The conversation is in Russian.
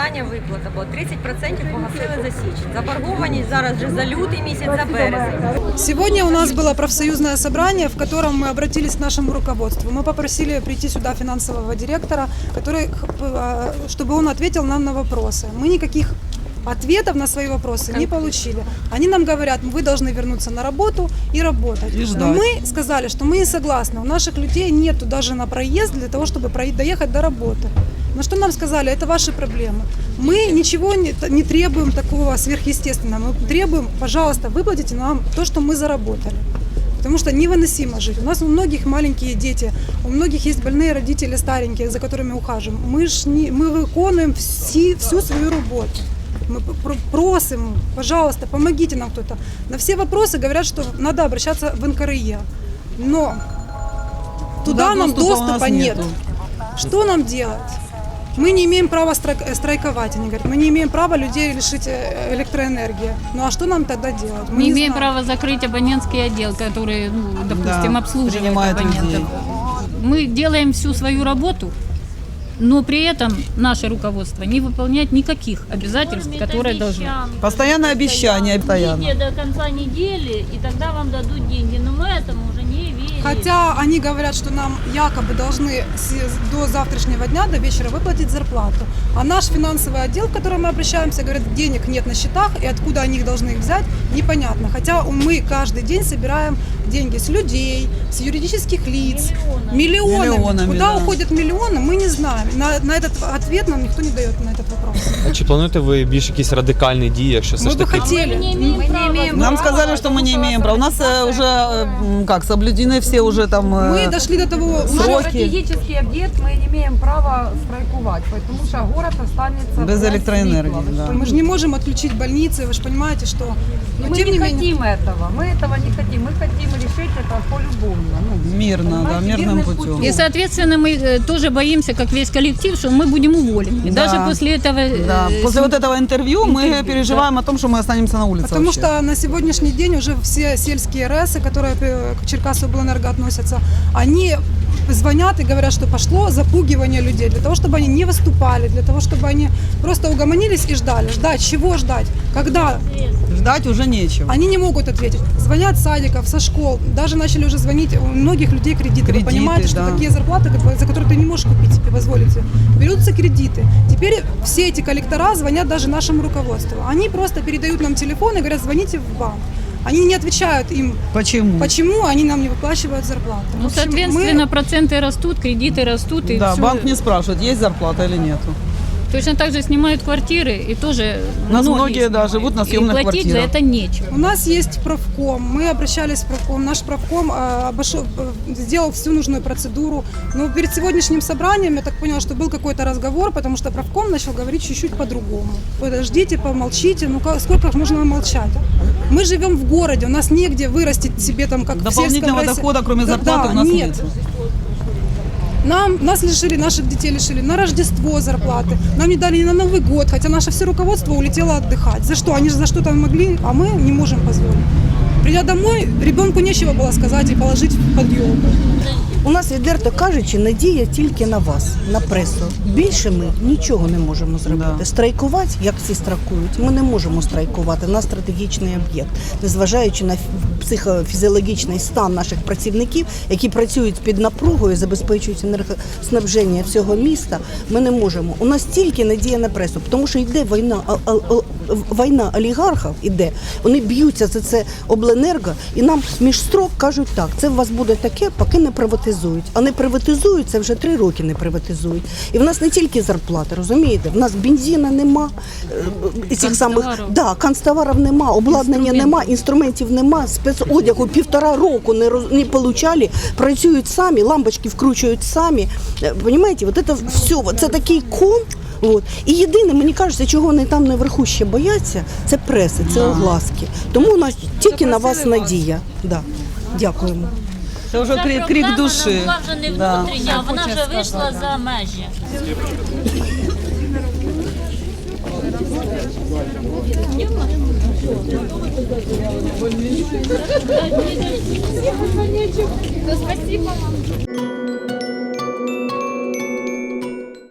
остання виплата, бо 30% погасили за січень. Заборгованість зараз вже за лютий місяць, за березень. Сегодня у нас было профсоюзное собрание, в котором мы обратились к нашему руководству. Мы попросили прийти сюда финансового директора, который, э, чтобы он ответил нам на вопросы. Мы никаких ответов на свои вопросы не получили. Они нам говорят, вы должны вернуться на работу и работать. И ждать. Но мы сказали, что мы не согласны. У наших людей нету даже на проезд для того, чтобы прои- доехать до работы. Но что нам сказали, это ваши проблемы. Мы ничего не, не требуем такого сверхъестественного. Мы требуем, пожалуйста, выплатите нам то, что мы заработали. Потому что невыносимо жить. У нас у многих маленькие дети, у многих есть больные родители старенькие, за которыми ухаживаем. Мы, ж не, мы виконуємо всі, всю свою роботу. Мы пр- просим, пожалуйста, помогите нам кто-то. На все вопросы говорят, что надо обращаться в НКРЕ. Но туда нам доступа доступа нет. нету. Что нам делать? Мы не имеем права э, страйковать, они говорят. Мы не имеем права людей лишить э, электроэнергии. Ну а что нам тогда делать? Мы Мы не имеем знаем. право закрыть абонентский отдел, который, ну, допустим, Да, обслуживает абонентов. людей. Мы делаем всю свою работу, но при этом наше руководство не выполняет никаких обязательств, которые должны. Постоянное обещание, постоянно. До конца недели, и тогда вам дадут деньги. Но мы этому уже не. Хотя они говорят, что нам якобы должны с- до завтрашнего дня, до вечера выплатить зарплату. А наш финансовый отдел, к которому мы обращаемся, говорит, денег нет на счетах, и откуда они их должны их взять, непонятно. Хотя мы каждый день собираем деньги с людей, с юридических лиц, миллионами. Миллионами, Куда да. уходят миллионы, мы не знаем. На, на этот ответ нам никто не дает на этот вопрос. Чи плануєте ви більш якісь радикальні дії, якщо все Мы ж бы таки хотели. Мы не имеем права. Нам сказали, что мы не имеем права. У нас э, уже, э, м, как, соблюдены все уже там... э, Мы дошли до того Сроки. Стратегический объект мы не имеем права страйкувати, потому что город останется Без электроэнергии, світла. Ви да. Мы же не можем отключить больницы, вы же понимаете, что... Но Мы тем не, не менее... хотим этого, мы этого не хотим, мы хотим решить это по-любому. Ну, Мирно, да, понимаете, мирным путем. И, соответственно, мы э, тоже боимся, как весь коллектив, что мы будем уволены. Да. Даже после этого... э, Да, после вот этого интервью мы переживаем о том, что мы останемся на улице Потому вообще. что на сегодняшний день уже все сельские РЭСы, которые э, к Черкасу Белэнерго относятся, они звонят и говорят, что пошло запугивание людей для того, чтобы они не выступали, для того, чтобы они просто угомонились и ждали. Ждать, чего ждать? Когда? Ждать уже нечего. Они не могут ответить. Звонят с садиков, со школ, даже начали уже звонить у многих людей кредиты. Кредиты, Вы понимаете, что да. такие зарплаты, за которые ты не можешь купить себе, позволить. Берутся кредиты. Теперь все эти коллектора звонят даже нашему руководству. Они просто передают нам телефон и говорят, звоните в банк. Они не отвечают им, Почему? почему они нам не выплачивают зарплату. В Ну, общем, соответственно, мы- проценты растут, кредиты растут, и Да, всё. банк не спрашивает, есть зарплата или нету. Точно так же снимают квартиры, и тоже У нас многие, да, снимают. живут на И съемных платить квартирах. за это нечего. У нас есть правком, мы обращались в правком, наш правком э, обошел, э, сделал всю нужную процедуру. Но перед сегодняшним собранием я так поняла, что был какой-то разговор, потому что правком начал говорить чуть-чуть по-другому. Подождите, помолчите, ну сколько можно молчать? Мы живем в городе, у нас негде вырастить себе там как в сельском Дополнительного дохода, кроме Да, зарплаты, у нас нет. нет. Нам, нас лишили, наших детей лишили на Рождество зарплаты. Нам не дали ни на Новый год, хотя наше все руководство улетело отдыхать. За что? Они же за что-то могли, а мы не можем позволить. Придя домой, ребенку нечего было сказать и положить под елку. У нас, відверто кажучи, надія тільки на вас, на пресу. Більше ми нічого не можемо зробити. Да. Страйкувати, як всі страйкують, ми не можемо страйкувати на стратегічний об'єкт, незважаючи на психофізіологічний стан наших працівників, які працюють під напругою, забезпечують енергоснабження всього міста. Ми не можемо. У нас тільки надія на пресу, тому що йде війна, а- а- а- війна олігархів іде. Вони б'ються за це обленерго, і нам між строк кажуть так: це у вас буде таке, поки не приватизують. А не приватизують, це вже три роки не приватизують. І в нас не тільки зарплати, розумієте? В нас бензина нема, е, цих самих да, канцтоварів нема, обладнання нема, інструментів нема, спецодягу півтора року не роз- не получали, працюють самі, лампочки вкручують самі. Е, Понімаєте, от це все, це такий ком. От. І єдине, мені кажеться, чого вони там наверху ще бояться, це преси, це огласки. Тому у нас тільки на вас надія. Да. Дякуємо. Это уже Ця крик, крик души. Вона вже не Да. внутрішня, вона вже вийшла за межі. Спасибо вам.